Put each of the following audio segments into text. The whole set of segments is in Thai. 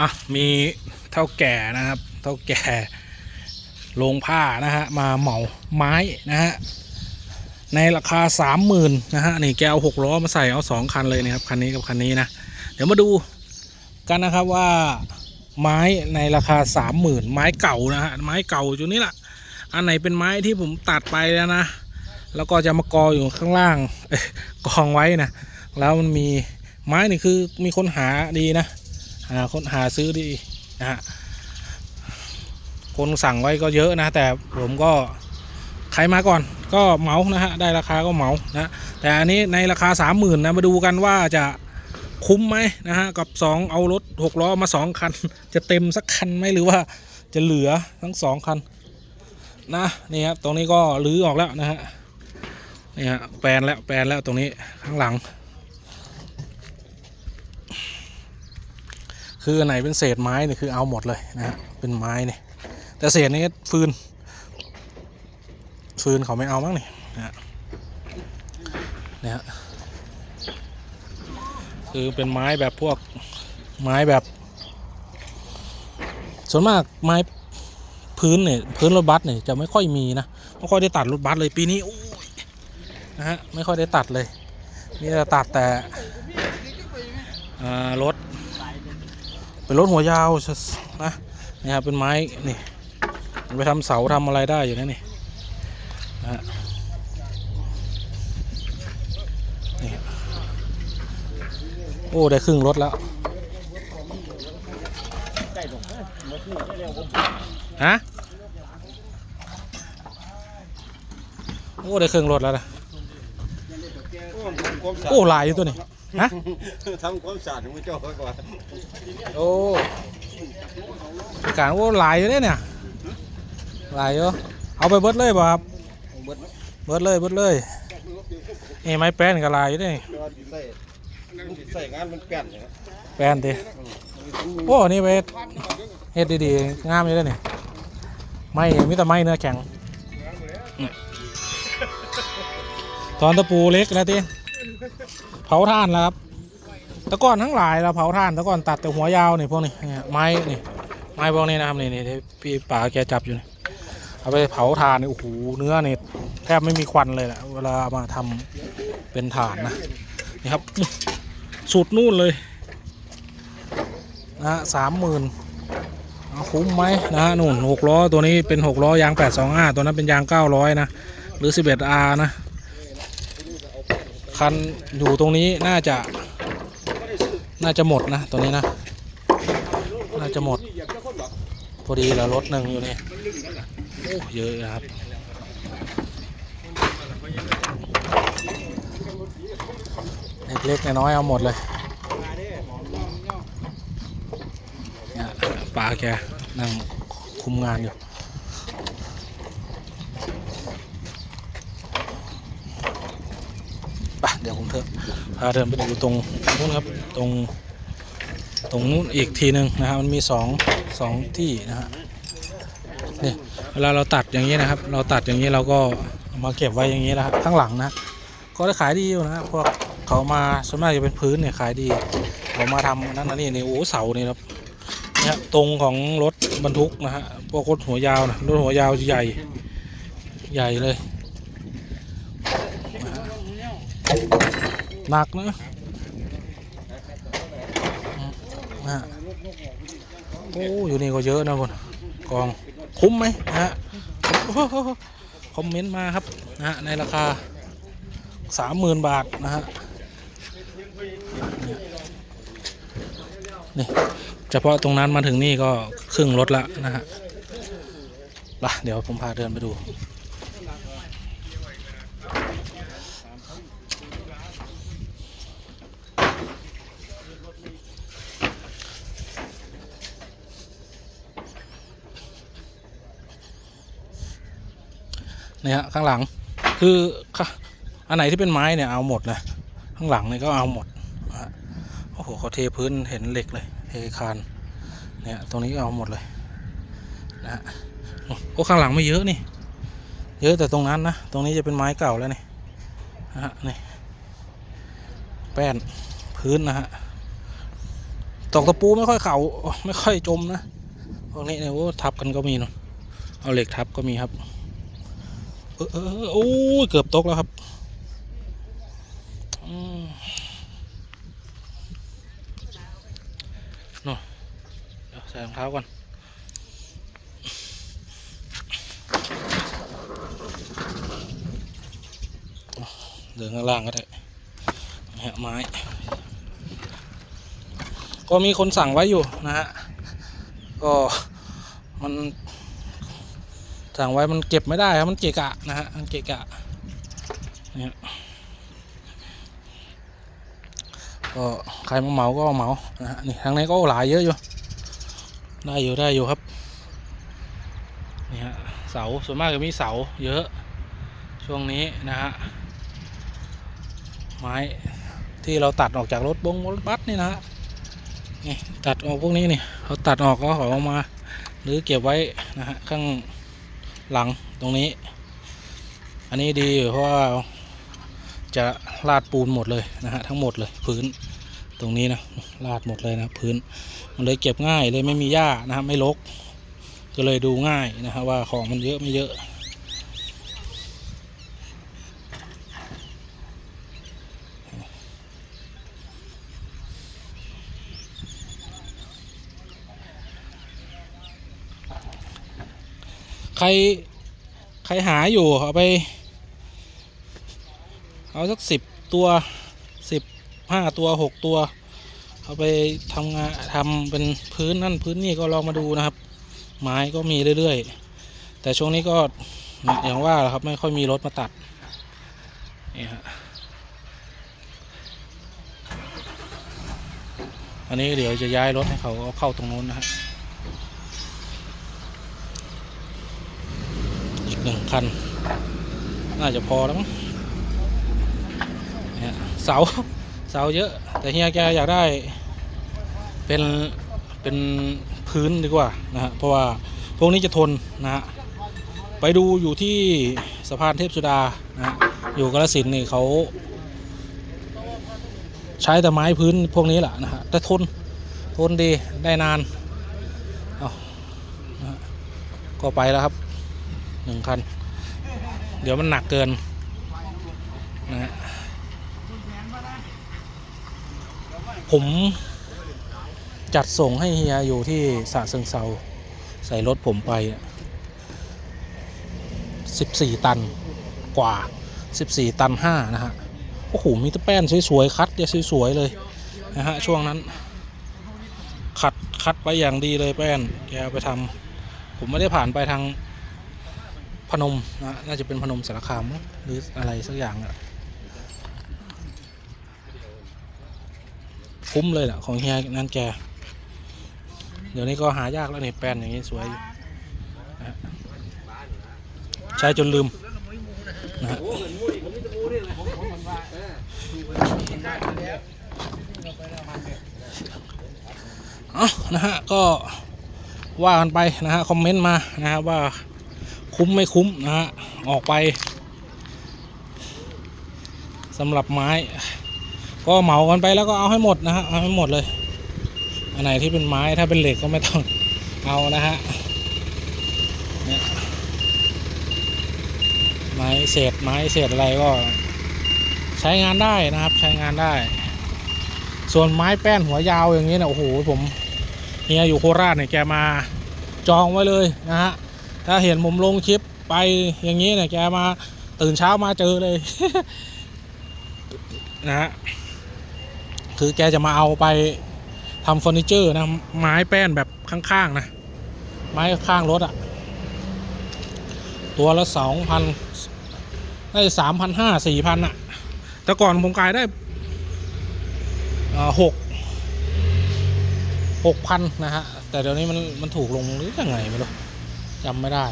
อะมีเท่าแก่นะครับ เท่าแก่โรงผ้านะฮะมาเหมาไม้นะฮะในราคาสามหมื่นนะฮะนี่แกเอาหกล้อมาใส่เอาสองคันเลยนะครับคันนี้กับคันนี้นะเดี๋ยวมาดูกันนะครับว่าไม้ในราคาสามหมื่นไม้เก่านะฮะไม้เก่าอยู่นี่แหละอันไหนเป็นไม้ที่ผมตัดไปแล้วนะแล้วก็จะมากออยู่ข้างล่างกองไว้นะแล้วมันมีไม้นี่คือมีคนหาดีนะ คนหาซื้อดีนะฮะคนสั่งไว้ก็เยอะนะ แต่ผมก็ใครมาก่อนก็เหมานะฮะได้ราคาก็เหมานะแต่อันนี้ในราคาสามหมื่นนะมาดูกันว่าจะคุ้มไหมนะฮะกับสองเอารถหกล้อมาสองคัน จะเต็มสักคันไหมหรือว่าจะเหลือทั้งสองคันนะนี่ครับตรงนี้ก็รื้อออกแล้วนะฮะนี่ฮะแปลนแล้วแปลนแล้วตรงนี้ข้างหลัง คือไหนเป็นเศษไม้เนี่ยคือเอาหมดเลยนะฮะเป็นไม้เนี่ยแต่เศษนี้ฟืน ฟืนเขาไม่เอามั้งนี่นะฮะเนี่ยฮะคือเป็นไม้แบบพวกไม้แบบ ส่วนมากไม้พื้นเนี่ยพื้นรถบัสเนี่ยจะไม่ค่อยมีนะไม่ค่อยได้ตัดรถบัสเลยปีนี้นะฮะไม่ค่อยได้ตัดเลยนี่จะตัดแต่อ่ารถ เป็นรถหัวยาวนะนี่ครับเป็นไม้นี่ไปทำเสาทำอะไรได้อยู่นะนี่นะฮะนี่โอ้ได้ครึ่งรถแล้วฮะโอ้ได้ครึ่งรถแล้วนะโอ้หลายอยู่ตัวนี้ ฮะ ทำความสะอาดของเจ้าไว้ก่อนโอ้การว่าหลายอยู่เนี่ยเนี่ยหลายอยู่เอาไปเบิดเลยบ่ครับเบิดเบิดเลยเบิดเลยนี่ไม้แป้นก็หลายอยู่เด้ยอดใส่ใส่งานมันแป้นเนี่ยแป้นติโอ้นี่ไปเฮ็ดดีๆงามอยู่เด้เนี่ยไม้มีแต่ไม้เนื้อแข็งอืมตอนตะปูเล็กนะติ เผาถ่านแล้วครับตะก้อนทั้งหลายเราเผาถ่านตะก้อนตัดแต่หัวยาวนี่พวกนี้เนี่ยไม้นี่ไม้พวกนี้นะครับนี่นี่ที่พี่ป๋าแกจับอยู่เอาไปเผาถ่านนี่โอ้โหเนื้อนี่แทบไม่มีควันเลยแหละเวลามาทำเป็นถ่านนะนี่ครับสุดนู่นเลยนะสามหมื่นคุ้มไหมนะฮะนู่นหกล้อตัวนี้เป็นหกล้อยางแปดสองห้าตัวนั้นเป็นยางเก้าร้อยนะหรือสิบเอ็ดอาร์นะ คันอยู่ตรงนี้น่าจะ น่าจะหมดนะตัวนี้นะ น่าจะหมด พอดีแล้วรถหนึ่งอยู่นี่โอ้เยอะนะครับเล็กๆน้อยๆเอาหมดเลยป้าแกนั่งคุมงานอยู่ ไปเดี๋ยวผมเถอะ พาเดินไปดูตรงนู้นครับตรงตรงนู้นอีกทีหนึ่งนะครับมันมีสองสองที่นะฮะนี่เวลาเราตัดอย่างนี้นะครับ เราตัดอย่างนี้เราก็มาเก็บไว้อย่างนี้นะครับข้างหลังนะ ก็ได้ขายดีอยู่นะพวกเขามาส่วนมากจะเป็นพื้นเนี่ยขายดีเขามาทำนั่นนะนี่นี่โอ้เสานี่ครับเนี่ยตรงของรถบรรทุกนะฮะพวกรถหัวยาวนะรถหัวยาวใหญ่ใหญ่เลยนะ หนักนะนะฮะโอ้อยู่นี่ก็เยอะนะคนกองคุ้มไหมนะฮะคอมเมนต์มาครับนะฮะในราคาสามหมื่นบาทนะฮะนี่เฉพาะตรงนั้นมาถึงนี่ก็ครึ่งรถละนะฮะล่ะเดี๋ยวผมพาเดินไปดู นี่ฮะข้างหลัง คืออันไหนที่เป็นไม้เนี่ยเอาหมดนะข้างหลังเนี่ยก็เอาหมดโอ้โหเขาเทพื้นเห็นเหล็กเลยเทคานเนี่ยตรงนี้ก็เอาหมดเลยนะฮะโอ้ข้างหลังไม่เยอะนี่ เยอะแต่ตรงนั้นนะตรงนี้จะเป็นไม้เก่าแล้วนี่นะฮะนี่แป้นพื้นนะฮะตอกตะปูไม่ค่อยเข่าไม่ค่อยจมนะพวกนี้เนี่ยโอ้ทับกันก็มีเนาะเอาเหล็กทับก็มีครับ เออเออโอ้เกือบตกแล้วครับเนาะใส่รองเท้าก่อนเดินข้างล่างก็ได้นะฮะไม้ก็มีคนสั่งไว้อยู่นะฮะ ก็มัน สั่งไว้มันเก็บไม่ได้ครับมันเกะกะนะฮะมันเกะกะเนี่ยก็ใครมาเหมาก็เหมานะฮะนี่ทางนี้ก็หลายเยอะอยู่ ได้อยู่ได้อยู่ครับนี่ฮะเสาส่วนมากจะมีเสาเยอะช่วงนี้นะฮะไม้ที่เราตัดออกจากรถบงรถบัสนี่นะฮะนี่ตัดออกพวกนี้นี่เขาตัดออกก็ขาเอามาหรือเก็บไว้นะฮะข้าง หลังตรงนี้ อันนี้ดีเพราะว่าจะลาดปูนหมดเลยนะฮะทั้งหมดเลยพื้นตรงนี้นะลาดหมดเลยนะพื้นมันเลยเก็บง่ายเลยไม่มีหญ้านะฮะไม่รกก็เลยดูง่ายนะฮะว่าของมันเยอะไม่เยอะ ใคร ใครหาอยู่เอาไป เอาสักสิบตัวสิบห้าตัวหกตัว เอาไปทำงานทำเป็นพื้นนั่นพื้นนี่ก็ลองมาดูนะครับ ไม้ก็มีเรื่อยๆ แต่ช่วงนี้ก็อย่างว่าครับไม่ค่อยมีรถมาตัดนี่ฮะอันนี้เดี๋ยวจะย้ายรถให้เขาเอาเข้าตรงนู้นนะฮะ อีกหนึ่ง คัน น่าจะพอแล้วมั้งเนี่ยเสาเสาเยอะ แต่เฮียแกอยากได้เป็นเป็นพื้นดีกว่านะฮะเพราะว่าพวกนี้จะทนนะฮะไปดูอยู่ที่สะพานเทพสุดานะอยู่กาฬสินนี่เขาใช้แต่ไม้พื้นพวกนี้แหละนะฮะแต่ทนทนดีได้นานเอานะก็ไปแล้วครับหนึ่งคัน เดี๋ยวมันหนักเกินนะฮะผมจัดส่งให้เฮียอยู่ที่สระเชิงเซาใส่รถผมไปสิบสี่ตันกว่าสิบสี่ตันห้านะฮะ โอ้โห มีแตะแป้นสวยๆ คัดเนี่ยสวย ๆ เลย นะฮะ ช่วงนั้น คัด คัดไปอย่างดีเลยแป้น แกไปทำผมไม่ได้ผ่านไปทาง พนมนะน่าจะเป็นพนมสารคามหรืออะไรสักอย่างอะคุ้มเลยแหละของเฮียนั่นแก เดี๋ยวนี้ก็หายากแล้วนี่แปลนอย่างนี้สวยนะใช้จนลืมนะฮะเอานะฮะก็ว่ากันไปนะฮะคอมเมนต์มานะฮะว่า คุ้มไม่คุ้มนะฮะออกไปสำหรับไม้ ก็เหมากันไปแล้วก็เอาให้หมดนะฮะเอาให้หมดเลย อันไหนที่เป็นไม้ถ้าเป็นเหล็กก็ไม่ต้องเอานะฮะเนี่ยไม้เศษไม้เศษอะไรก็ใช้งานได้นะครับใช้งานได้ ส่วนไม้แป้นหัวยาวอย่างนี้นะโอ้โหผมเฮียอยู่โคราชเนี่ยแกมาจองไว้เลยนะฮะ ถ้าเห็นผมลงคลิปไปอย่างนี้เนี่ยแกมาตื่นเช้ามาเจอเลย นะฮะคือแกจะมาเอาไปทำเฟอร์นิเจอร์นะ ไม้แป้นแบบข้างๆนะ ไม้ข้างรถอะตัวละสองพันได้สามพันห้าสี่พันอะแต่ก่อนผมขายได้หกหกพันนะฮะ แต่เดี๋ยวนี้มันมันถูกลงหรือยังไงไม่รู้ จำไม่ได้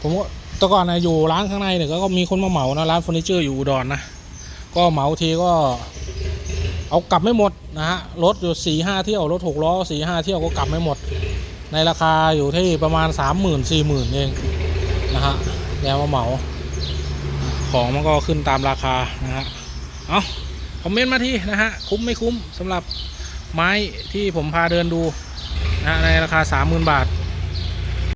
ผมว่าแต่ก่อนนะอยู่ร้านข้างในเนี่ยก็ก็มีคนมาเหมานะร้านเฟอร์นิเจอร์อยู่อุดรนนะก็เหมาทีก็ เอากลับไม่หมดนะฮะรถอยู่สี่ห้าเที่ยวรถหกล้อสี่ห้าเที่ยวก็กลับไม่หมด ในราคาอยู่ที่ประมาณสามหมื่นสี่หมื่นเองนะฮะแล้วมาเหมา ของมันก็ขึ้นตามราคานะฮะเอาคอมเมนต์มาที่นะฮะคุ้มไม่คุ้มสำหรับไม้ที่ผมพาเดินดูนะฮะในราคาสามหมื่นบาท